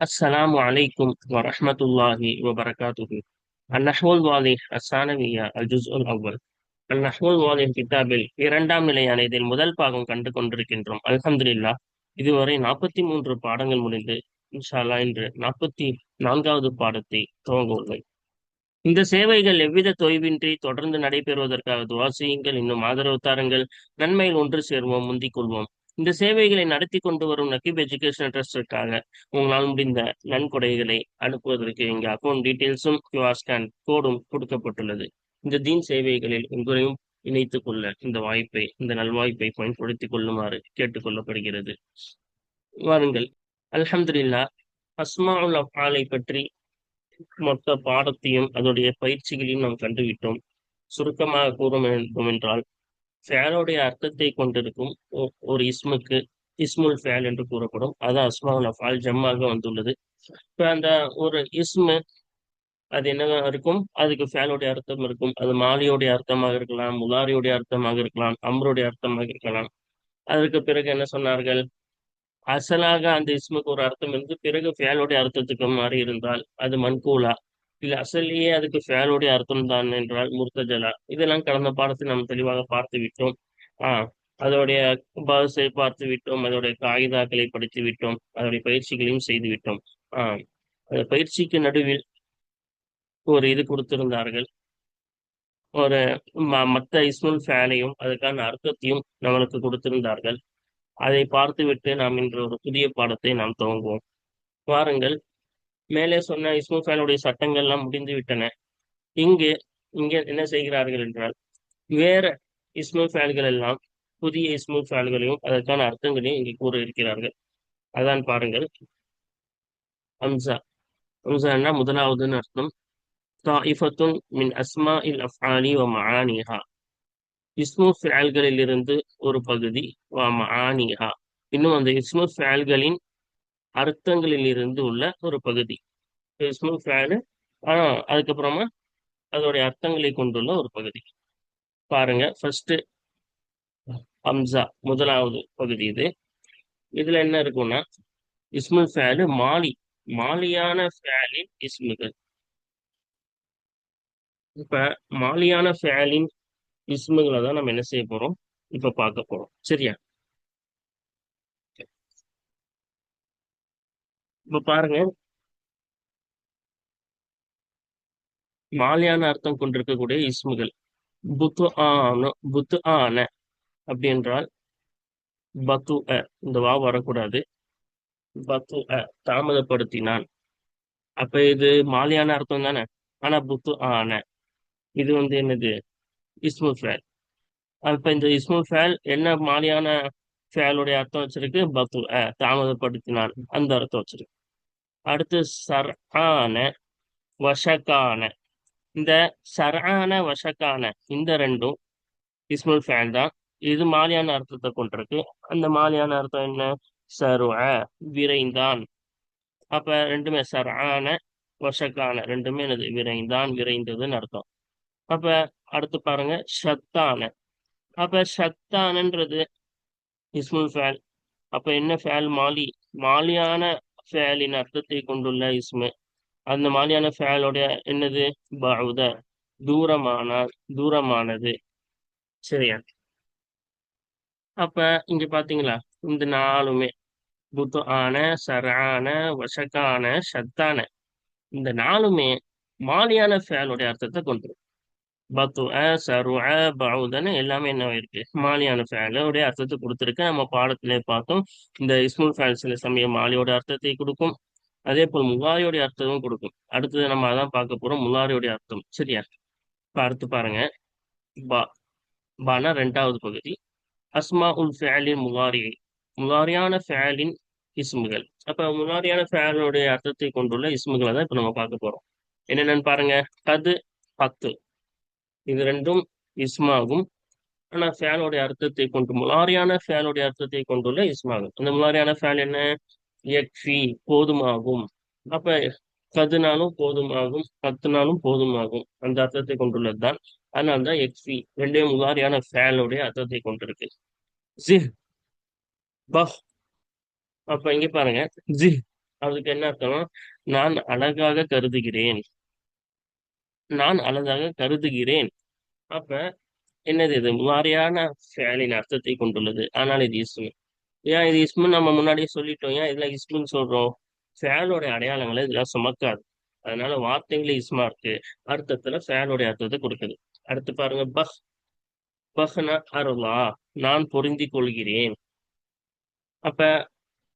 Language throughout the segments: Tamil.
السلام عليكم ورحمة الله وبركاته النحو الواضح الثانوية الجزء الأول النحو الواضح கிதாபில் இரண்டாம் நிலையான இதில் முதல் பாகம் கண்டு கொண்டிருக்கின்றோம் அல்ஹம்துலில்லா இதுவரை நாற்பத்தி மூன்று பாடங்கள் முடிந்து இன்ஷா அல்லாஹ் இன்று நாற்பத்தி நான்காவது பாடத்தை துவங்க உள்ளேன் இந்த சேவைகள் எவ்வித தொய்வின்றி தொடர்ந்து நடைபெறுவதற்காக துவா செய்யுங்கள் இன்னும் ஆதரவு தாருங்கள் நன்மையில் ஒன்று சேர்வோம் முந்திக் கொள்வோம் இந்த சேவைகளை நடத்தி கொண்டு வரும் நக்கீப் எஜுகேஷன் ட்ரஸ்டிற்காக உங்களால் முடிந்த நன்கொடைகளை அனுப்புவதற்கு இங்கே அக்கௌண்ட் டீட்டெயில்ஸும் கியூஆர் ஸ்கேன் கோடும் கொடுக்கப்பட்டுள்ளது. இந்த தீன் சேவைகளில் உங்களையும் இணைத்துக் கொள்ள இந்த வாய்ப்பை இந்த நல்வாய்ப்பை பயன்படுத்திக் கொள்ளுமாறு கேட்டுக்கொள்ளப்படுகிறது. வாருங்கள். அலமதுல்லா அஸ்மாவுல் அஃபாலை பற்றி மொத்த பாடத்தையும் அதோடைய பயிற்சிகளையும் நாம் கண்டுவிட்டோம். சுருக்கமாக கூற வேண்டும் என்றால் ஃபேலுடைய அர்த்தத்தை கொண்டிருக்கும் ஒ- ஒரு இஸ்முக்கு இஸ்முல் ஃபேல் என்று கூறப்படும். அது அஸ்மாவுல் அஃபால் ஜம்மாக வந்துள்ளது. இப்போ அந்த ஒரு இஸ்மு அது என்ன இருக்கும்? அதுக்கு ஃபேலுடைய அர்த்தம் இருக்கும். அது மாலியோடைய அர்த்தமாக இருக்கலாம் முலாரியோடைய அர்த்தமாக இருக்கலாம் அம்ருடைய அர்த்தமாக இருக்கலாம். அதற்கு பிறகு என்ன சொன்னார்கள்? அசலாக அந்த இஸ்முக்கு ஒரு அர்த்தம் இருந்து பிறகு ஃபேலுடைய அர்த்தத்துக்கு மாறி இருந்தால் அது மன்கூலா இல்ல அசல்லையே அதுக்கு ஃபேனுடைய அர்த்தம் தான் என்றால் முர்த்தஜலா. இதெல்லாம் கடந்த பாடத்தில் நாம் தெளிவாக பார்த்து விட்டோம். ஆஹ் அதோடைய பாசை பார்த்து விட்டோம் அதோடைய காகிதாக்களை படித்து விட்டோம் அதோடைய பயிற்சிகளையும் செய்து விட்டோம். ஆஹ் அந்த பயிற்சிக்கு நடுவில் ஒரு இது கொடுத்திருந்தார்கள். ஒரு ம- மத்த இஸ்முல் ஃபேனையும் அதுக்கான அர்த்தத்தையும் நம்மளுக்கு கொடுத்திருந்தார்கள். அதை பார்த்துவிட்டு நாம் இன்று ஒரு புதிய பாடத்தை நாம் துவங்குவோம். வாருங்கள் மேலே சொன்ன இஸ்முல் சட்டங்கள் சட்டங்கள்லாம் முடிந்து விட்டன. இங்கு இங்கே என்ன செய்கிறார்கள் என்றால் வேற இஸ்முல் எல்லாம் புதிய இஸ்முல் ஃபேல்களையும் அதற்கான அர்த்தங்களையும் இங்கே கூற இருக்கிறார்கள் அதான் பாருங்கள். அம்சா. அம்சான்னா முதலாவதுன்னு அர்த்தம். மின் அஸ்மா இல் அஃபாலி வ மஆனிஹா. இஸ்மு ஃபேல்களில் இருந்து ஒரு பகுதி வ மஆனிஹா. இன்னும் அந்த இஸ்மு ஃபேல்களின் அர்த்தங்களில் இருந்து உள்ள ஒரு பகுதி. இஸ்முல் ஃபேலு ஆனா அதுக்கப்புறமா அதோடைய அர்த்தங்களை கொண்டுள்ள ஒரு பகுதி. பாருங்க ஃபர்ஸ்ட் ஹம்சா முதலாவது பகுதி இது. இதுல என்ன இருக்கும்னா இஸ்முல் ஃபேலு மாலி மாலியான ஃபேலின் இஸ்முகள். இப்ப மாலியான ஃபேலின் இஸ்முகளை தான் நம்ம என்ன செய்ய போறோம்? இப்ப பார்க்க போறோம். சரியா? இப்ப பாருங்க. மாலியான அர்த்தம் கொண்டிருக்கக்கூடிய இஸ்முகள். புத்து ஆன புத்து ஆன அப்படி என்றால் பத்து அ இந்த வா வரக்கூடாது. பத்து அ தாமதப்படுத்தினான். அப்ப இது மாலியான அர்த்தம் தானே? ஆனா புத்து ஆன இது வந்து என்னது? இஸ்மு ஃபேல். அப்ப இந்த இஸ்மு ஃபேல் என்ன மாலியான ஃபேலுடைய அர்த்தம் வச்சிருக்கு? பத்து அ தாமதப்படுத்தினான். அந்த அர்த்தம் வச்சிருக்கு. அடுத்து சர்ஆன வஷக்கான இந்த சர்ஆன வஷக்கான இந்த ரெண்டும் இஸ்முல் ஃபேல் தான். இது மாலியான அர்த்தத்தை கொண்டிருக்கு. அந்த மாலியான அர்த்தம் என்ன? சருவ விரைந்தான். அப்ப ரெண்டுமே சர்ஆன வஷக்கான ரெண்டுமே என்னது? விரைந்தான் விரைந்ததுன்னு அர்த்தம். அப்ப அடுத்து பாருங்க ஷத்தான. அப்ப ஷத்தானன்றது இஸ்முல் ஃபேல். அப்ப என்ன ஃபேல்? மாலி. மாலியான ஃபேலின் அர்த்தத்தை கொண்டுள்ள இஸ்மு. அந்த மாலியான ஃபேலோடைய என்னது? பவுத. தூரமான தூரமானது. சரியா? அப்ப இங்க பாத்தீங்களா? இந்த நாலுமே. புத்து ஆன சரான வசக்கான சத்தான இந்த நாலுமே மாலியான ஃபேலுடைய அர்த்தத்தை கொண்டுரும். பத்து சருஅ பவுதன்னு எல்லாமே என்ன இருக்கு மாலியான ஃபேலுடைய அர்த்தத்தை கொடுத்துருக்கு. நம்ம பாடத்திலே பார்த்தோம் இந்த இஸ்முல் ஃபேல் சில சமயம் மாலியோட அர்த்தத்தை கொடுக்கும். அதே போல் முலாரியோடைய அர்த்தமும் கொடுக்கும். அடுத்தது நம்ம அதான் பார்க்க போறோம் முலாரியோடைய அர்த்தம். சரியா? பார்த்து பாருங்க. பா பானா ரெண்டாவது பகுதி. அஸ்மா உல் ஃபேலின் முலாரி முலாரியான ஃபேலின் இஸ்முகள். அப்ப முலாரியான ஃபேலுடைய அர்த்தத்தை கொண்டுள்ள இஸ்முகளை தான் இப்ப நம்ம பார்க்க போறோம். என்னென்னு பாருங்க. கது பத்து. இது ரெண்டும் இஸ்மாகும். ஆனா ஃபேனுடைய அர்த்தத்தை கொண்டு முலாரியான ஃபேனுடைய அர்த்தத்தை கொண்டுள்ள இஸ்மாகும் அந்த முலாரியான ஃபேன் என்ன? எக்ஃபி போதுமாகும். அப்ப கதுனாலும் போதுமாகும் கத்துனாலும் போதுமாகும். அந்த அர்த்தத்தை கொண்டுள்ளது தான். அதனால தான் எக்ஃபி ரெண்டே முலாரியான ஃபேனுடைய அர்த்தத்தை கொண்டிருக்கு. ஜி பஹ். அப்ப இங்க பாருங்க. ஜி அதுக்கு என்ன அர்த்தம் நான் அழகாக கருதுகிறேன். நான் அழகாக கருதுகிறேன். அப்ப என்னது இது? முவாரியான ஃபேலின் அர்த்தத்தை கொண்டுள்ளது. ஆனால் இது இஸ்மு. ஏன் இது இஸ்மு? நம்ம முன்னாடியே சொல்லிட்டோம். ஏன் இதுல இஸ்முன்னு சொல்றோம்? ஃபேலோட அடையாளங்களை இதெல்லாம் சுமக்காது. அதனால வார்த்தைகளே இஸ்மா இருக்கு. அர்த்தத்துல ஃபேலோடைய அர்த்தத்தை கொடுக்குது. அடுத்து பாருங்க. பஹ். பஹ்னா அருளா. நான் பொருந்தி கொள்கிறேன். அப்ப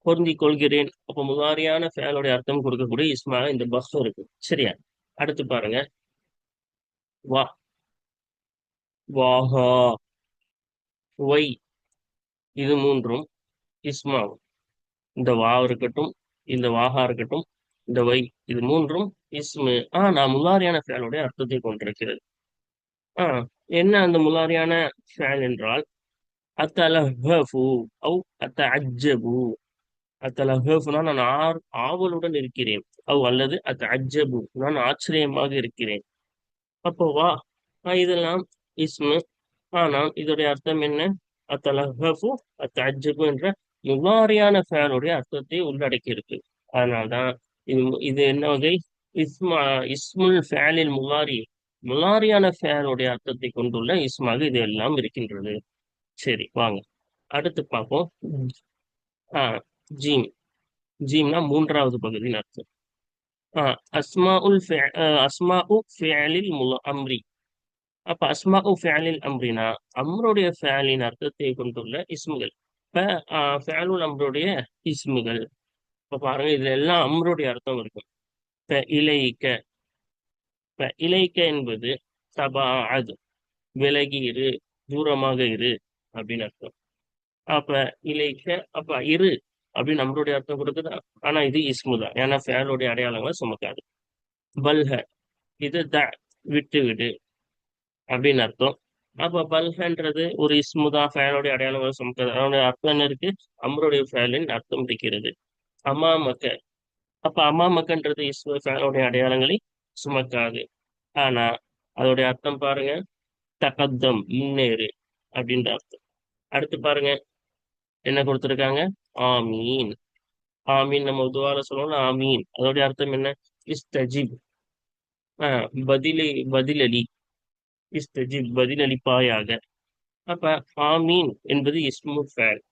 பொருந்தி கொள்கிறேன். அப்ப முதாரியான ஃபேலோடைய அர்த்தம் கொடுக்கக்கூடிய இஸ்மாக இந்த பஹ் இருக்கு. சரியா? அடுத்து பாருங்க. வா வாஹா ஒய் இது மூன்றும் இஸ்மாவும். இந்த வா இருக்கட்டும் இந்த வாகா இருக்கட்டும் இந்த வை. இது மூன்றும் இஸ்மு. நான் முலாரியான ஃபேலுடைய அர்த்தத்தை கொண்டிருக்கிறது. ஆ என்ன அந்த முலாரியான ஃபேல் என்றால் அத்தலஹு அவு அத்த அஜ்ஜபு அத்தலஹுனா நான் ஆர் ஆவலுடன் இருக்கிறேன். அவ் அல்லது அத்த அஜபு நான் ஆச்சரியமாக இருக்கிறேன். அப்போ வா இதெல்லாம் இஸ்மு. ஆனால் இதோடைய அர்த்தம் என்ன? அத்தலஹு அத்த அஜ்ஜபு என்ற முலாரியான ஃபேனுடைய அர்த்தத்தை உள்ளடக்கி இருக்கு அதனால்தான் இது இது என்ன வகை? இஸ்மா இஸ்முல் ஃபேலில் முலாரி முலாரியான ஃபேனுடைய அர்த்தத்தை கொண்டுள்ள இஸ்மாக இது எல்லாம் இருக்கின்றது. சரி வாங்க. அடுத்து பார்ப்போம். ஆஹ் ஜீம். ஜீம்னா மூன்றாவது பகுதியின் அர்த்தம். அஸ்மா உல் அஸ்மா உ ஃபேலில் முல அம்ரி அப்ப அஸ்மா உ ஃபேலில் அம்ரினா அம்ருடைய ஃபேலின் அர்த்தத்தை கொண்டுள்ள இஸ்முகள் இப்ப ஃபேலுல் அம்ருடைய இஸ்முகள் இப்ப பாருங்க இதுல எல்லாம் அம்ருடைய அர்த்தம் இருக்கும் இப்ப இலைக்க இப்ப இலைக்க என்பது சபா அது விலகி இரு தூரமாக இரு அப்படின்னு அர்த்தம் அப்ப இலைக்க அப்ப இரு அப்படின்னு நம்மளுடைய அர்த்தம் கொடுக்குது ஆனா இது இஸ்மு தான். ஏன்னா ஃபேலுடைய அடையாளங்களை சுமக்காது. பல்ஹ இது த விட்டு விடு அப்படின்னு அர்த்தம். அப்ப பல்ஹன்றது ஒரு இஸ்மு தான். ஃபேலுடைய அடையாளங்களை சுமக்காது. அதனுடைய அர்த்தம் என்ன இருக்கு? அம்ருடைய ஃபேலின் அர்த்தம் இருக்கிறது. அம்மாமக்க அப்ப அம்மாமக்கன்றது இஸ்மு ஃபேலுடைய அடையாளங்களை சுமக்காது. ஆனா அதோடைய அர்த்தம் பாருங்க. தகத்தம் முன்னேறு அப்படின்ற அர்த்தம். அடுத்து பாருங்க. என்ன கொடுத்துருக்காங்க? ஆமீன். ஆமீன் நம்ம உதுவால சொல்லணும் ஆமீன். அதோடைய அர்த்தம் என்ன? இஸ்தஜிப். ஆஹ் பதிலி பதிலளி. இஸ்தஜிப் பதிலளிப்பாயாக. அப்ப ஆமீன் என்பது இஸ்மு ஃபேல்.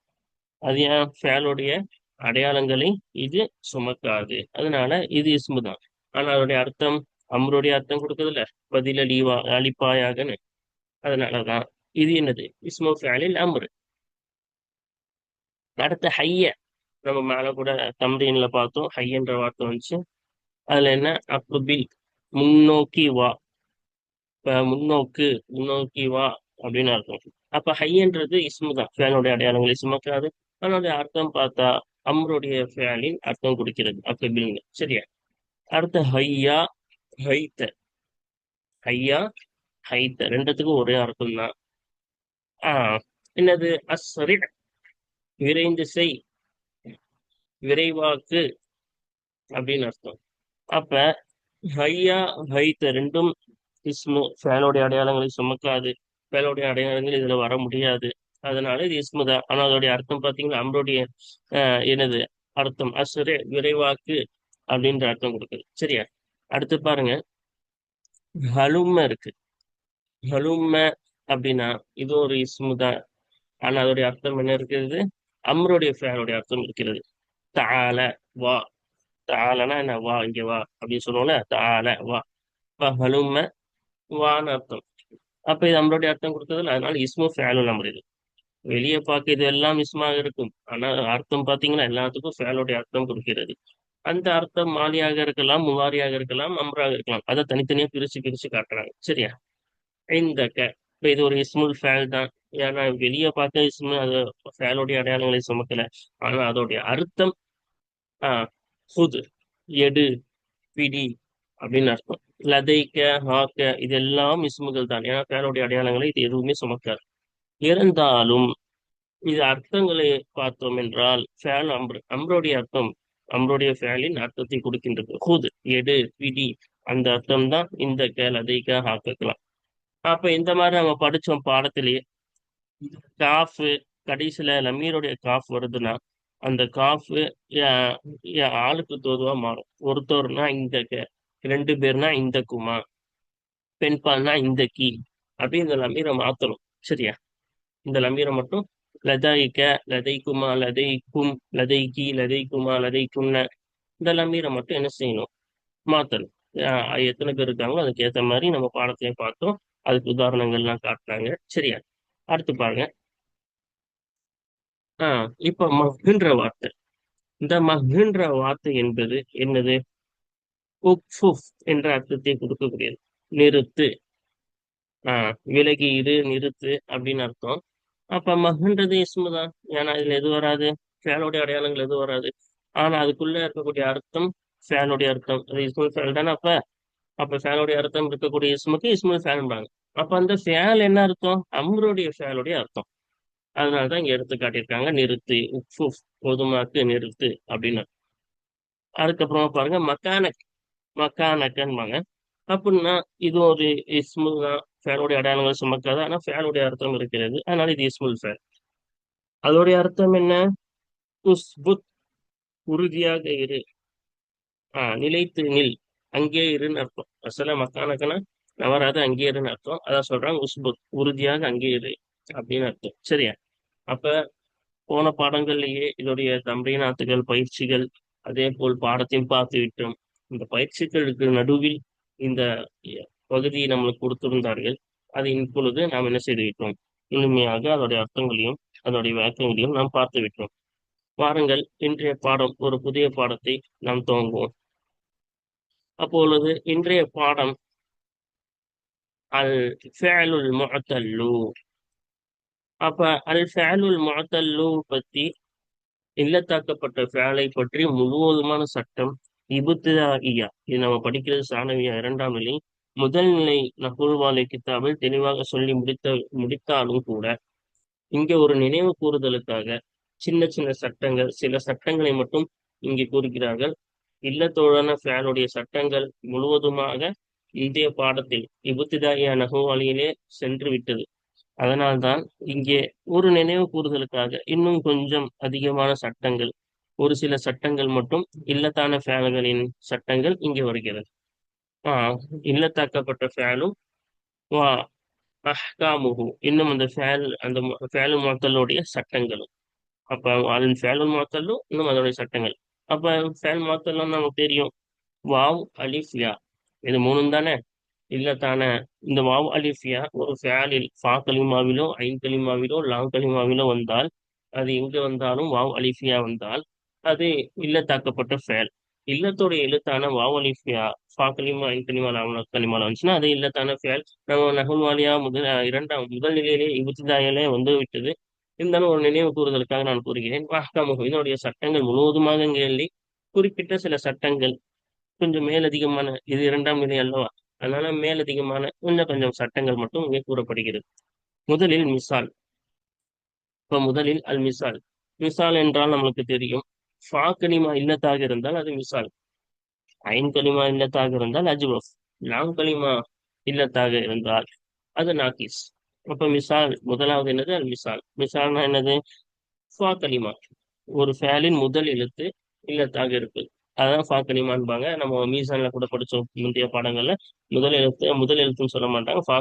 அது ஏன்? ஃபேலுடைய அடையாளங்களை இது சுமக்காது. அதனால இது இஸ்மு தான். ஆனா அதோடைய அர்த்தம் அம்ருடைய அர்த்தம் கொடுக்குதுல்ல பதிலளிவா அளிப்பாயாகன்னு. அதனாலதான். இது என்னது? இஸ்மு ஃபேலில் அம்ரு. அடுத்த ஹைய. நம்ம மேல கூட தம்ரீன்ல பார்த்தோம். ஹையன்ற வார்த்தை வந்துச்சு. அதுல என்ன? அப்பில் முன்னோக்கி வா. இப்ப முன்னோக்கு முன்னோக்கி வா அப்படின்னு அர்த்தம். அப்ப ஹையன்றது இஸ்மு தான். ஃபேனுடைய அடையாளங்கள் இஸ்மக்காது அதனுடைய அர்த்தம் பார்த்தா அம்ருடைய ஃபேனின் அர்த்தம் கொடுக்கிறது அப்பில்னு சரியா? அடுத்த ஹையா ஹைத்த. ஹையா ஹைத்த. ரெண்டுத்துக்கும் ஒரே அர்த்தம் தான் ஆஹ் என்னது? அஸ்ரிட் விரைந்து செய். விரைவாக்கு. அப்படின்னு அர்த்தம். அப்ப ஹையா ஹைத்த ரெண்டும் இஸ்மு ஃபேனுடைய அடையாளங்களை சுமக்காது. ஃபேனுடைய அடையாளங்கள் இதுல வர முடியாது. அதனால இது இஸ்மு தான். ஆனா அதோடைய அர்த்தம் பாத்தீங்கன்னா அம்ருடைய ஆஹ் என்னது? அர்த்தம். அசுரே விரைவாக்கு அப்படின்ற அர்த்தம் கொடுக்குது. சரியா? அடுத்து பாருங்க. ஹலும இருக்கு. ஹலும அப்படின்னா இது ஒரு இஸ்மு தான். ஆனா அதோடைய அர்த்தம் என்ன இருக்கிறது அம்ருடைய ஃபேனுடைய அர்த்தம் இருக்கிறது. தால வா. தாலனா என்ன? வா இங்க வா அப்படின்னு சொல்லுவோம்ல? தால வா. வா ஹலும்ம வான்னு அர்த்தம். அப்ப இது நம்மளுடைய அர்த்தம் கொடுத்ததுல அதனால இஸ்மு ஃபேலும் நம்ம வெளியே பார்க்க இது எல்லாம் இஸ்மாக இருக்கும். ஆனா அர்த்தம் பாத்தீங்கன்னா எல்லாத்துக்கும் ஃபேலுடைய அர்த்தம் கொடுக்கிறது. அந்த அர்த்தம் மாலியாக இருக்கலாம் முவாரியாக இருக்கலாம் அம்ராக இருக்கலாம். அதை தனித்தனியா பிரிச்சு பிரிச்சு காட்டுறாங்க. சரியா? இந்த இப்ப இது ஒரு இஸ்முல் ஃபேல் தான். ஏன்னா வெளியே பார்க்க சும்மா அது ஃபேலுடைய அடையாளங்களை சுமக்கல. ஆனா அதோடைய அர்த்தம் ஆஹ் ஹுது எடு பிடி அப்படின்னு அர்த்தம். லதைக்க ஹாக்க இதெல்லாம் இசுமுகள் தான். ஏன்னா ஃபேனுடைய அடையாளங்களை இது எதுவுமே சுமக்காது. இருந்தாலும் இது அர்த்தங்களை பார்த்தோம் என்றால் ஃபேல் அம்ரு அம்ருடைய அர்த்தம் அம்ருடைய ஃபேலின் அர்த்தத்தை கொடுக்கின்றது. ஹூது எடு பிடி அந்த அர்த்தம் தான் இந்த கேள் அதைக்க ஹாக்கலாம் அப்ப இந்த மாதிரி நம்ம படிச்சோம் பாடத்திலேயே காஃப் கடைசியில நமீருடைய காஃப் வருதுன்னா அந்த காஃபு ஆளுக்கு தோதுவா மாறும். ஒருத்தர்னா இந்த க ரெண்டு பேர்னா இந்த குமா பெண் பால்னா இந்த கீ அப்படி இந்த லமீரை மாத்தணும். சரியா? இந்த லமீரை மட்டும் லதாயிக்க லதைக்குமா லதைக்கும் லதைக்கி லதைக்குமா லதைக்குன்ன இந்த லமீரை மட்டும் என்ன செய்யணும்? மாத்தணும். எத்தனை பேர் இருக்காங்களோ அதுக்கு ஏத்த மாதிரி நம்ம பாடத்தையும் பார்த்தோம். அதுக்கு உதாரணங்கள்லாம் காட்டுறாங்க. சரியா? அடுத்து பாருங்க. ஆஹ் இப்ப மஹ்ன்ற வார்த்தை. இந்த மஹ்ன்ற வார்த்தை என்பது என்னது? உக்ஃபுஃப் என்ற அர்த்தத்தை கொடுக்கக்கூடியது. நிறுத்து. ஆஹ் விலகி இரு நிறுத்து அப்படின்னு அர்த்தம். அப்ப மஹ்ன்றது இஸ்மு தான் ஏன்னா இதுல எது வராது? ஃபேனுடைய அடையாளங்கள் எது வராது? ஆனா அதுக்குள்ள இருக்கக்கூடிய அர்த்தம் ஃபேனுடைய அர்த்தம். அது இஸ்முல் ஃபேன் தானே அப்ப? அப்ப ஃபேனுடைய அர்த்தம் இருக்கக்கூடிய இஸ்முக்கு இஸ்முல் ஃபேன்பாங்க அப்ப அந்த சேல் என்ன அர்த்தம்? அம்ருடைய சேலுடைய அர்த்தம். அதனாலதான் இங்க எடுத்து காட்டியிருக்காங்க நிறுத்து உப்பு பொதுமாக்கு நிறுத்து அப்படின்னு. அதுக்கப்புறமா பாருங்க மக்கானக் மக்கானக்கன்பாங்க. அப்படின்னா இது ஒரு இஸ்முல் தான் ஃபேலுடைய அடையாளங்கள் சுமக்காது ஆனா ஃபேலுடைய அர்த்தம் இருக்கிறது. அதனால இது இஸ்முல் ஃபேல் அதோடைய அர்த்தம் என்ன? உஸ்புத் உறுதியாக இரு. ஆஹ் நிலைத்து நில். அங்கே இருன்னு அர்த்தம். அசல மக்கானக்கனா நவராது அங்கே இருன்னு அர்த்தம். அதான் சொல்றாங்க உஸ்புத் உறுதியாக அங்கே இரு அப்படின்னு அர்த்தம். சரியா? அப்ப போன பாடங்கள்லயே இதோடைய தம்பீனாத்துகள் பயிற்சிகள் அதே போல் பாடத்தையும் பார்த்து விட்டோம் இந்த பயிற்சிகளுக்கு நடுவில் இந்த பகுதியை நம்மளுக்கு கொடுத்திருந்தார்கள். அதை இப்பொழுது நாம் என்ன செய்து விட்டோம்? முழுமையாக அதோடைய அர்த்தங்களையும் அதோடைய விளக்கங்களையும் நாம் பார்த்து விட்டோம். வாருங்கள் இன்றைய பாடம் ஒரு புதிய பாடத்தை நாம் துவங்குவோம். அப்பொழுது இன்றைய பாடம் அல் ஃபேலுல் முகத்தல்லு அப்ப அல் ஃபேலுல் முகத்தல்லு பத்தி இல்லத்தாக்கப்பட்ட ஃபேலை பற்றி முழுவதுமான சட்டம் இபுத்திதாஇயா இது நம்ம படிக்கிறது சாணவியா இரண்டாம் நிலை. முதல் நிலை நகுல்வாலை கித்தாபில் தெளிவாக சொல்லி முடித்த முடித்தாலும் கூட இங்கே ஒரு நினைவு கூறுதலுக்காக சின்ன சின்ன சட்டங்கள் சில சட்டங்களை மட்டும் இங்கே கூறுகிறார்கள். இல்லத்தோழன ஃபேனுடைய சட்டங்கள் முழுவதுமாக இந்திய பாடத்தில் இபுத்திதாயா நகுவாலியிலே சென்று விட்டது. அதனால்தான் இங்கே ஒரு நினைவு கூறுதலுக்காக இன்னும் கொஞ்சம் அதிகமான சட்டங்கள் ஒரு சில சட்டங்கள் மட்டும் இல்லத்தான ஃபேல்களின் சட்டங்கள் இங்கே வருகிறது. ஆஹ் இல்லத்தாக்கப்பட்ட ஃபேலும் வா அஹ்காமுஹு இன்னும் அந்த ஃபேல் அந்த ஃபேலு மாத்தலுடைய சட்டங்களும். அப்ப அதன் ஃபேலு மாத்தலும் இன்னும் அதனுடைய சட்டங்கள். அப்ப ஃபேல் மாத்தலும் நமக்கு தெரியும் வாவ் அலிஃப்யா இது மூணும் தானே? இல்லத்தான இந்த வாவ் அலிஃபியா ஒரு ஃபேலில் ஃபா கலிமாவிலோ ஐன் கலிமாவிலோ லாங் கலிமாவிலோ வந்தால் அது எங்கே வந்தாலும் வாவ் அலிஃபியா வந்தால் அது இல்லத்தாக்கப்பட்ட ஃபேல். இல்லத்தோட எழுத்தான வாவ் அலிஃபியா ஃபா கலிமா ஐன் கலிமா லாங் கலிமாவில் வந்துச்சுன்னா அது இல்லத்தான ஃபேல். நம்ம நகுல்வாலியா முதல் இரண்டாம் முதல் நிலையிலே இபுத்திதாயிலே வந்து விட்டது இருந்தாலும் ஒரு நினைவு கூறுதலுக்காக நான் கூறுகிறேன். வாஹ்காமுகம் இதனுடைய சட்டங்கள் முழுவதுமாக இங்கே எழுதி குறிப்பிட்ட சில சட்டங்கள் கொஞ்சம் மேலதிகமான இது இரண்டாம் நிலை அல்லவா? அதனால மேலதிகமான கொஞ்சம் கொஞ்சம் சட்டங்கள் மட்டும் இங்கே கூறப்படுகிறது. முதலில் மிசால். இப்ப முதலில் அல் மிசால். மிசால் என்றால் நம்மளுக்கு தெரியும். ஃபா கலிமா இல்லத்தாக இருந்தால் அது மிசால். ஐன் கலிமா இல்லத்தாக இருந்தால் அஜ்வஃப். லாங் கலிமா இல்லத்தாக இருந்தால் அது நாக்கிஸ் அப்ப மிசால் முதலாவது என்னது? அல் மிசால். மிசால்னா என்னது? ஃபா கலிமா ஒரு ஃபேலின் முதல் எழுத்து இல்லத்தாக இருப்பது. அதான் ஃபாக்கலிமான்பாங்க நம்ம மீசானில் கூட படித்தோம் முந்தைய பாடங்கள்ல முதல் எழுத்து முதல் எழுத்துன்னு சொல்ல மாட்டாங்க ஃபா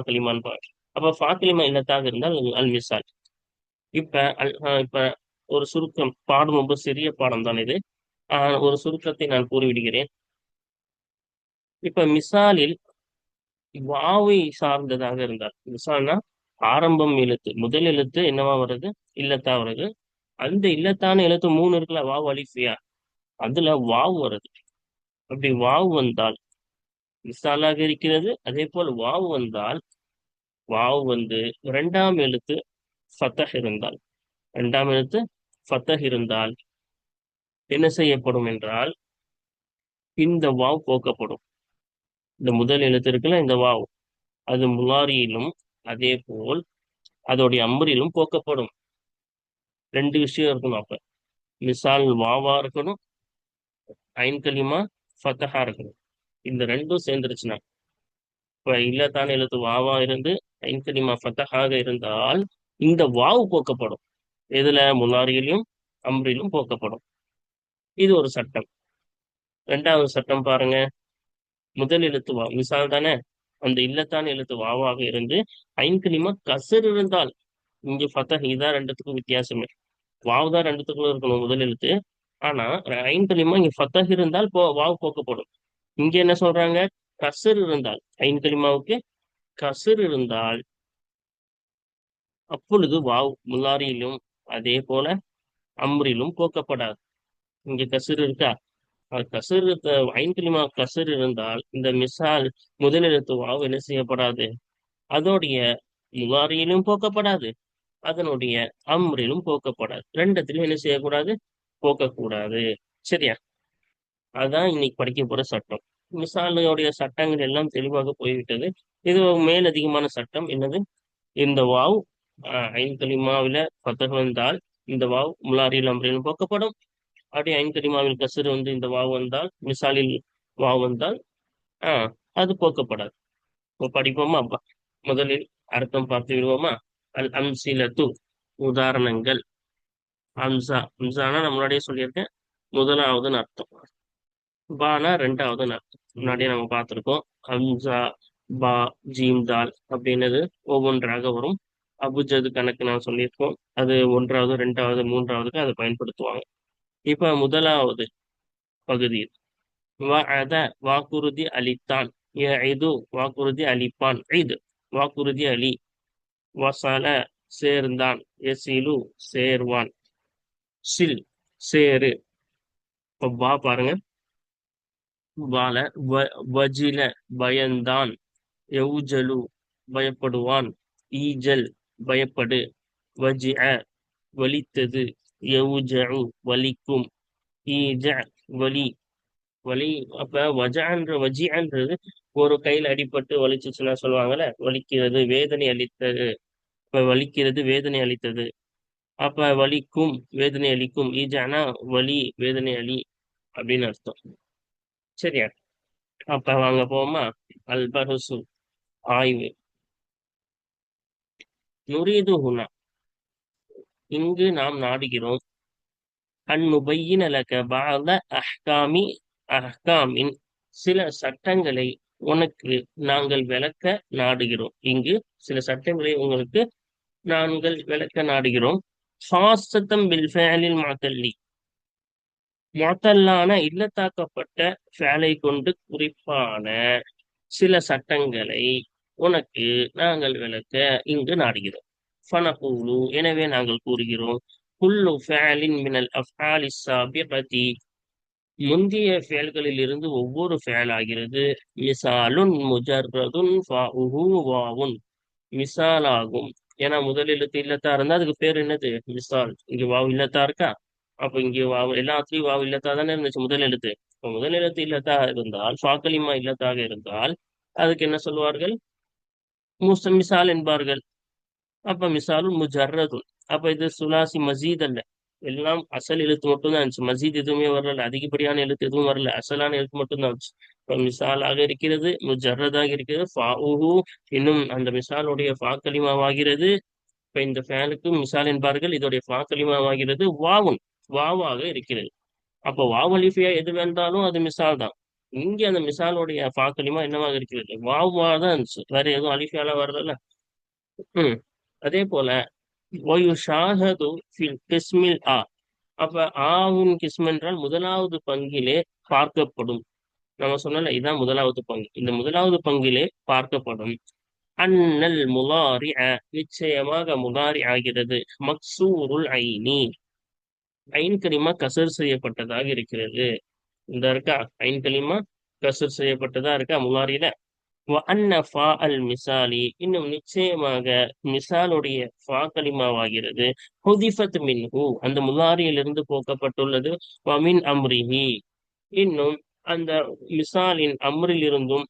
அப்போ அப்ப இல்லத்தாக இருந்தால் அல் மிசால். இப்ப அல் இப்ப ஒரு சுருக்கம் பாடம் ரொம்ப சிறிய பாடம் தான் இது. ஒரு சுருக்கத்தை நான் கூறிவிடுகிறேன். இப்ப மிசாலில் வாவை சார்ந்ததாக இருந்தால் மிசால்னா ஆரம்பம் எழுத்து முதல் எழுத்து என்னவா வருது இல்லத்தா வருது அந்த இல்லத்தான எழுத்து மூணு இருக்குல்ல வாவ் அலிஃபியா? அதுல வாவ் வருது. அப்படி வாவ் வந்தால் மிசாலாக இருக்கிறது. அதே போல் வாவ் வந்தால் வாவ் வந்து இரண்டாம் எழுத்து ஃபத்தஹ் இருந்தால். இரண்டாம் எழுத்து ஃபத்தஹ் இருந்தால் என்ன செய்யப்படும் என்றால் இந்த வாவ் போக்கப்படும். இந்த முதல் எழுத்து இருக்குல்ல இந்த வாவ். அது முலாரியிலும் அதே போல் அதோடைய அம்பரிலும் போக்கப்படும். ரெண்டு விஷயம் இருக்கணும் அப்ப. மிசால் வாவா இருக்கணும் ஐன் கலிமா ஃபத்தஹா இருக்கணும் இந்த ரெண்டும் சேர்ந்துருச்சுன்னா இப்ப இல்லத்தான எழுத்து வாவா இருந்து ஐன் கலிமா ஃபத்தஹாக இருந்தால் இந்த வாவு போக்கப்படும். எதுல? முன்னாரியிலும் அம்ரிலும் போக்கப்படும். இது ஒரு சட்டம். ரெண்டாவது சட்டம் பாருங்க. முதல் எழுத்து வா மிசால் தானே? அந்த இல்லத்தான எழுத்து வாவாக இருந்து ஐன்கிளிமா கசர் இருந்தால் இங்க ஃபத்தஹ் இதான் ரெண்டுத்துக்கும் வித்தியாசமே. வாவ் தான் ரெண்டுத்துக்குள்ள இருக்கணும் முதல் எழுத்து. ஆனா ஐன்கிளிமா இங்க ஃபத்தஹ் இருந்தால் போ வாவ் போக்கப்படும். இங்க என்ன சொல்றாங்க? கசர் இருந்தால். ஐன்கிளிமாவுக்கு கசர் இருந்தால் அப்பொழுது வாவ் முல்லாரியிலும் அதே போல அம்ரிலும் போக்கப்படாது. இங்க கசர் இருக்கா? கசர் ஐன்கிளிமா கசர் இருந்தால் இந்த மிசால் முதலெழுத்து வாவ் என்ன செய்யப்படாது? அதோடைய முலாரியிலும் போக்கப்படாது. அதனுடைய அம்ரிலும் போக்கப்படாது. ரெண்டத்திலும் என்ன செய்யக்கூடாது? போக்கக்கூடாது சரியா? அதான் இன்னைக்கு படிக்க போற சட்டம். மிசாலுடைய சட்டங்கள் எல்லாம் தெளிவாக போய்விட்டது. இது மேலதிகமான சட்டம். என்னது? இந்த வாவ் ஐன்கலிமாவில பத்தக வந்தால் இந்த வாவ் முலாரியில் அம்ரிலும் போக்கப்படும். அப்படியே ஐன்கலிமாவில் கசுறு வந்து இந்த வாவ் வந்தால் மிசாலில் வாவ் வந்தால் ஆஹ் அது போக்கப்படாது. படிப்போமா? முதலில் அர்த்தம் பார்த்து விடுவோமா? அல் அம்சிலத்து உதாரணங்கள். அம்சா அம்சானா நான் முன்னாடியே சொல்லியிருக்கேன். முதலாவதுன்னு அர்த்தம். பானா ரெண்டாவதுன்னு அர்த்தம். முன்னாடியே நம்ம பார்த்துருக்கோம். அம்சா பா ஜீம் தால் அப்படின்னது ஒவ்வொன்றாக வரும். அபுஜது கணக்கு நான் சொல்லியிருக்கோம். அது ஒன்றாவது ரெண்டாவது மூன்றாவதுக்கு அதை பயன்படுத்துவாங்க. இப்ப முதலாவது பகுதி. அத வாக்குறுதி அளித்தான். இது வாக்குறுதி அளிப்பான். இது வாக்குறுதி அலி. வசல சேர்ந்தான். எசிலு சேர்வான். சில் சேரு வா பாருங்க. வால வஜில பயந்தான். எவுஜலு பயப்படுவான். ஈஜல் பயப்படு. வஜி வலித்தது. எவுஜு வலிக்கும். ஈஜ வலி. வலி அப்ப வஜான்ற வஜின்றது ஒரு கையில் அடிபட்டு வலிச்சுச்சுன்னா சொல்லுவாங்கல்ல வலிக்கிறது வேதனை அளித்தது. இப்ப வலிக்கிறது வேதனை அளித்தது. அப்ப வலிக்கும் வேதனை அளிக்கும். ஈஜானா வலி வேதனை அலி அப்படின்னு அர்த்தம். சரியா? அப்ப வாங்க போமா அல்பரசு ஆய்வு. நுரீது ஹுனா இங்கு நாம் நாடுகிறோம். அந்நுபையின் லக பாத அஹ்காமி அஹ்காமின் சில சட்டங்களை உனக்கு நாங்கள் விளக்க நாடுகிறோம். இங்கு சில சட்டங்களை உங்களுக்கு நாங்கள் விளக்க நாடுகிறோம். ஹாசத்தம் பில் ஃபேலில் மாத்தல்லி மொத்தல்லான இல்லத்தாக்கப்பட்ட ஃபேலை கொண்டு குறிப்பான சில சட்டங்களை உனக்கு நாங்கள் விளக்க இங்கு நாடுகிறோம். ஃபனகூலு எனவே நாங்கள் கூறுகிறோம் குல்லு ஃபேலின் மினல் அஃபாலி சாபியபதி முந்தைய ஃபேல்களில் இருந்து ஒவ்வொரு ஃபேல் ஆகிறது. மிசாலுன் முஜர்ரதுன் வாவுன். மிசாலாகும். ஏன்னா முதல் எழுத்து இல்லத்தா இருந்தா அதுக்கு பேர் என்னது? மிசால் இங்க வாவு இல்லத்தா இருக்கா? அப்ப இங்க வாவு எல்லாத்துலயும் வாவு இல்லத்தா தானே இருந்துச்சு முதல் எழுத்து. இப்ப முதல் எழுத்து இல்லத்தா இருந்தால் ஃபாக்கலிமா இல்லத்தாக இருந்தால் அதுக்கு என்ன சொல்வார்கள்? மூச மிசால் என்பார்கள். அப்ப மிசாலும் முஜர்ரதுன் அப்ப இது சுலாசி மசீத் அல்ல. எல்லாம் அசல் எழுத்து மட்டும் தான் இருந்துச்சு. மசீத் எதுவுமே வரல. அதிகப்படியான எழுத்து எதுவும் வரல. அசலான எழுத்து மட்டும்தான் இருந்துச்சு. மிசாலாக இருக்கிறது முஜர்ரதாக இருக்கிறது. ஃபாஹு இன்னும் அந்த மிசாலுடைய ஃபாக்கலிமாவாகிறது இப்ப இந்த ஃபேனுக்கு மிசால் என்பார்கள் இதோடைய ஃபாக்கலிமாவாகிறது வாவுன் வாவாக இருக்கிறது. அப்போ வாவலிஃபியா எது வேண்டாலும் அது மிசால் தான். இங்க அந்த மிசாலுடைய ஃபா என்னவாக இருக்கிறது? வாவா தான் இருந்துச்சு. வேற எதுவும் அலிஃபியால வரல உம் அதே போல ஒயுஷாஹது ஃபில் கிஸ்மில் ஆ. அப்ப ஆவின் கிஸ்ம் என்றால் முதலாவது பங்கிலே பார்க்கப்படும். நம்ம சொன்னல இதுதான் முதலாவது பங்கு. இந்த முதலாவது பங்கிலே பார்க்கப்படும். அன்னல் முலாரி நிச்சயமாக முலாரி ஆகிறது. மக்சூருல் ஐனி. ஐன் கலிமா கசர் செய்யப்பட்டதாக இருக்கிறது. இந்த இருக்கா? ஐன் கலிமா கசர் செய்யப்பட்டதா இருக்கா? முலாரியில அன்னஃபா அல் மிசாலி. இன்னும் நிச்சயமாக மிசாலுடைய ஃபா கலிமாவாகிறது ஹுதிஃபத் மின்ஹு. அந்த முலாரியிலிருந்து போக்கப்பட்டுள்ளது. வமின் அம்ரிஹி. இன்னும் அந்த மிசாலின் அம்ரில் இருந்தும்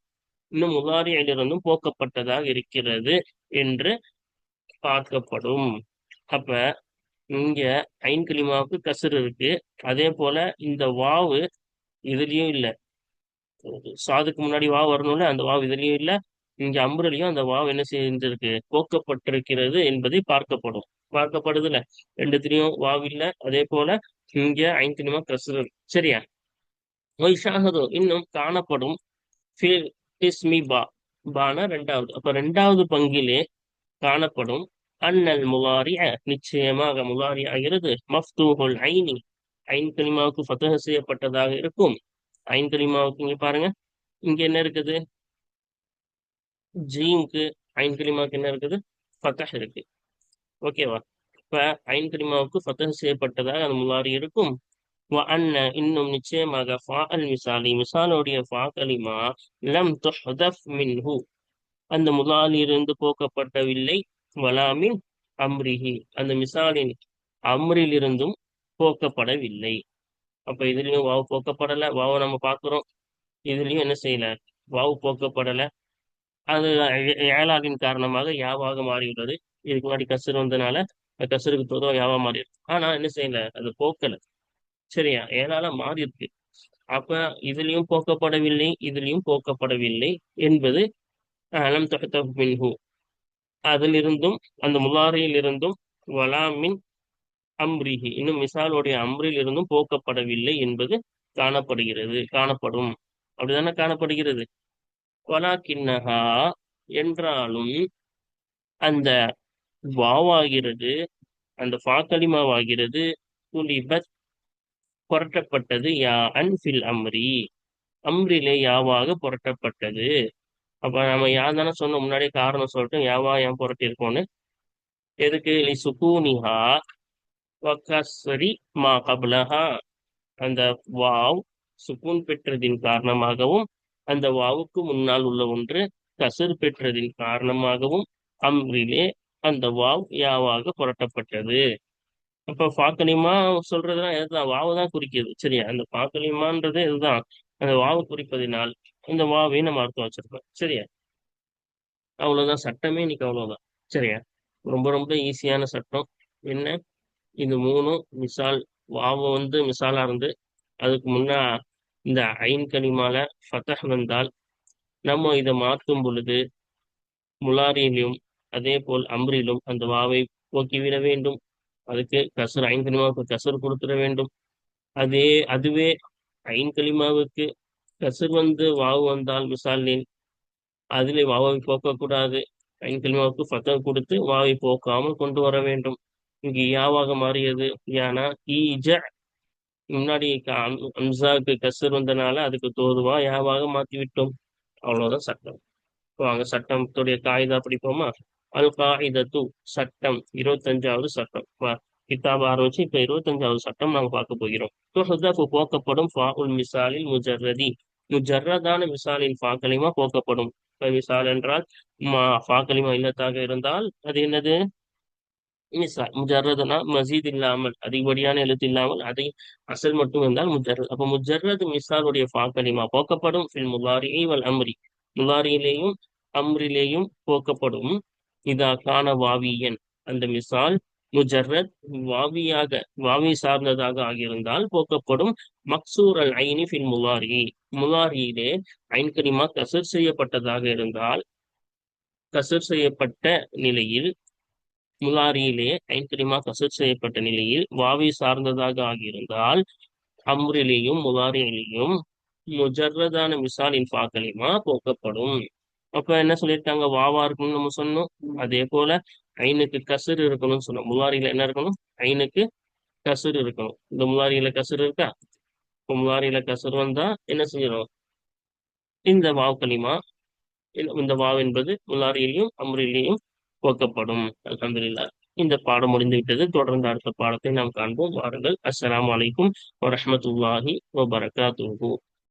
இன்னும் முலாரியிலிருந்தும் போக்கப்பட்டதாக இருக்கிறது என்று பார்க்கப்படும். அப்ப இங்க ஐன்கலிமாவுக்கு கசர் இருக்கு. அதே போல இந்த வாவு இதுலயும் இல்லை. சாதுக்கு முன்னாடி வா வரணும்ல அந்த வாவு இதுலயும் இல்ல. இங்க அம்ருலையும் அந்த வாவ் என்ன செஞ்சிருக்கு போக்கப்பட்டிருக்கிறது என்பதை பார்க்கப்படும். பார்க்கப்படுதுல. ரெண்டுத்திலையும் வாவ் இல்ல. அதே போல இங்க ஐந்தினிமா கசுரு சரியா? வைஷாகதோ இன்னும் காணப்படும் பா ரெண்டாவது. அப்ப ரெண்டாவது பங்கிலே காணப்படும் அன்னல் முலாரிய நிச்சயமாக முலாரி ஆகிறது மஃப்தூஹுல் ஐனி ஐன் கலிமாவுக்கு ஃபதஹ செய்யப்பட்டதாக இருக்கும். ஐன் கலிமாவுக்கு இங்க பாருங்க. இங்க என்ன இருக்குது? ஜீம்க்கு ஐன் கலிமாவுக்கு என்ன இருக்குது? பத்தஹ இருக்கு. ஓகேவா? இப்ப ஐன் கலிமாவுக்கு ஃபதஹ் செய்யப்பட்டதாக அந்த முலாரி இருக்கும். வ இன்னும் நிச்சயமாக ஃபா மிசாலி மிசாலுடைய ஃபா லம் மின்ஹு அந்த முதலிலிருந்து போக்கப்படவில்லை வலாமின் அம்ரிஹி அந்த மிசாலின் அம்ரிலிருந்தும் போக்கப்படவில்லை. அப்ப இதுலயும் வாவு போக்கப்படல. வாவு நம்ம பாக்குறோம் இதுலயும் என்ன செய்யல? வாவு போக்கப்படல. அது ஏழாவின் காரணமாக யாவாக மாறியுள்ளது. இதுக்கு முன்னாடி கசர் வந்தனால அந்த கசருக்கு பொதுவாக யாவா மாறி இருக்கு ஆனா என்ன செய்யல? அது போக்கல. சரியா? ஏலால மாறி இருக்கு. அப்ப இதுலயும் போக்கப்படவில்லை இதுலயும் போக்கப்படவில்லை என்பது அலம் தஹ்தப் அதிலிருந்தும் அந்த முலாரியிலிருந்தும் வலாமின் அம்ரிஹி இன்னும் மிசாலுடைய அம்ரில் இருந்தும் போக்கப்படவில்லை என்பது காணப்படுகிறது காணப்படும். அப்படிதானே காணப்படுகிறது? வலா கிண்ணகா என்றாலும் அந்த வாவாகிறது அந்த ஃபாக்கலிமாவாகிறது துலிபத் புரட்டப்பட்டது. யா அன்பில் அம்ரி. அம்ரிலே யாவாக புரட்டப்பட்டது. அப்ப நம்ம யா தானே சொன்ன முன்னாடியே காரணம் சொல்லிட்டு யாவா ஏன் புரட்டியிருக்கோம்னு எதுக்கு? லி சுகூனிஹா வக்கஸ்ரி மா கபலஹா. அந்த வாவ் சுகூன் பெற்றதின் காரணமாகவும் அந்த வாவுக்கு முன்னால் உள்ள ஒன்று கசர் பெற்றதின் காரணமாகவும் அம்ரிலே அந்த வாவ் யாவாக புரட்டப்பட்டது. அப்ப பாக்கலிமா சொல்றதுலாம் எதுதான்? வாவு தான் குறிக்குது. சரியா? அந்த பாக்கலிமான்றது இதுதான் அந்த வாவு குறிப்பதினால் இந்த வாவை நம்ம அர்த்தம் வச்சிருக்கோம். சரியா? அவ்வளவுதான். சட்டமே இன்னைக்கு அவ்வளவுதான். சரியா? ரொம்ப ரொம்ப ஈஸியான சட்டம். என்ன? இது மூணும் மிசால் வாவு வந்து மிசாலா இருந்து அதுக்கு முன்னா இந்த ஐன் கனிமால ஃபதஹ் வந்தால் நம்ம இதை மாற்றும் பொழுது முலாரியிலும் அதே போல் அம்ரிலும் அந்த வாவை போக்கிவிட வேண்டும். அதுக்கு கசர் ஐன் கலிமாவுக்கு கசர் கொடுத்துட வேண்டும். அதே அதுவே ஐன் கலிமாவுக்கு கசர் வந்து வாவு வந்தால் மிசாலின் அதிலே வாவை போக்கக்கூடாது. ஐன் கலிமாவுக்கு பக்கம் கொடுத்து வாவை போக்காமல் கொண்டு வர வேண்டும். இங்கு யாவாக மாறியது? யானா ஈஜ முன்னாடி க- அம்சாவுக்கு கசர் வந்தனால அதுக்கு தோதுவா யாவாக மாற்றி விட்டோம் அவ்வளவுதான் சட்டம். வாங்க சட்டத்துடைய காயிதா படிப்போமா? அல் காயிதத்து சட்டம் இருபத்தஞ்சாவது சட்டம். கிதாப் ஆரம்பிச்சு இப்ப இருபத்தஞ்சாவது சட்டம் நாங்க பார்க்க போகிறோம். போக்கப்படும் ஃபா மிசாலில் முஜர்ரதி. முஜர்ரதான மிசாலின் ஃபாக்கலிமா போக்கப்படும். இப்ப மிசால் என்றால் மா இல்லத்தாக இருந்தால் அது என்னது? மிசால் முஜர்ரதுனா மசீத் இல்லாமல் அதிகப்படியான எழுத்து இல்லாமல் அதை அசல் மட்டும் இருந்தால் முஜர்ரத். அப்ப முஜர்ரது மிசாலுடைய ஃபாக்கலிமா போக்கப்படும். ஃபில் முலாரி வல் அம்ரி. முலாரியிலேயும் அம்ரிலேயும் போக்கப்படும். இதா கான வாவியன். அந்த மிசால் முஜர்ரத் வாவியாக வாவி சார்ந்ததாக ஆகியிருந்தால் போக்கப்படும் மக்சூர் அல் ஐனி ஃபில் முலாரி. முலாரியிலே ஐன்கரிமா கசர் செய்யப்பட்டதாக இருந்தால் கசர் செய்யப்பட்ட நிலையில் முலாரியிலே ஐன்கனிமா கசர் செய்யப்பட்ட நிலையில் வாவி சார்ந்ததாக ஆகியிருந்தால் அம்ரிலேயும் முலாரியிலேயும் முஜர்ரதான மிசாலின் பாக்கலிமா போக்கப்படும். அப்ப என்ன சொல்லியிருக்காங்க வாவா இருக்கணும்னு நம்ம சொன்னோம். அதே போல ஐனுக்கு கசுர் இருக்கணும்னு சொன்னோம். முலாரியில என்ன இருக்கணும்? ஐனுக்கு கசுர் இருக்கணும். இந்த முலாரியில கசுர் இருக்கா? இப்ப முலாரியில கசர் வந்தா என்ன செய்யணும்? இந்த வாவ் களிமா இந்த இந்த வாவ் என்பது முலாரியிலையும் அம்ரிலையும் போக்கப்படும் அலமதுல்லா இந்த பாடம் முடிந்து விட்டது தொடர்ந்து அடுத்த பாடத்தை நாம் காண்போம். வாருங்கள். அஸ்லாம் அலைக்கும் வரமத்துல்லாஹி வபரகாத்துஹு.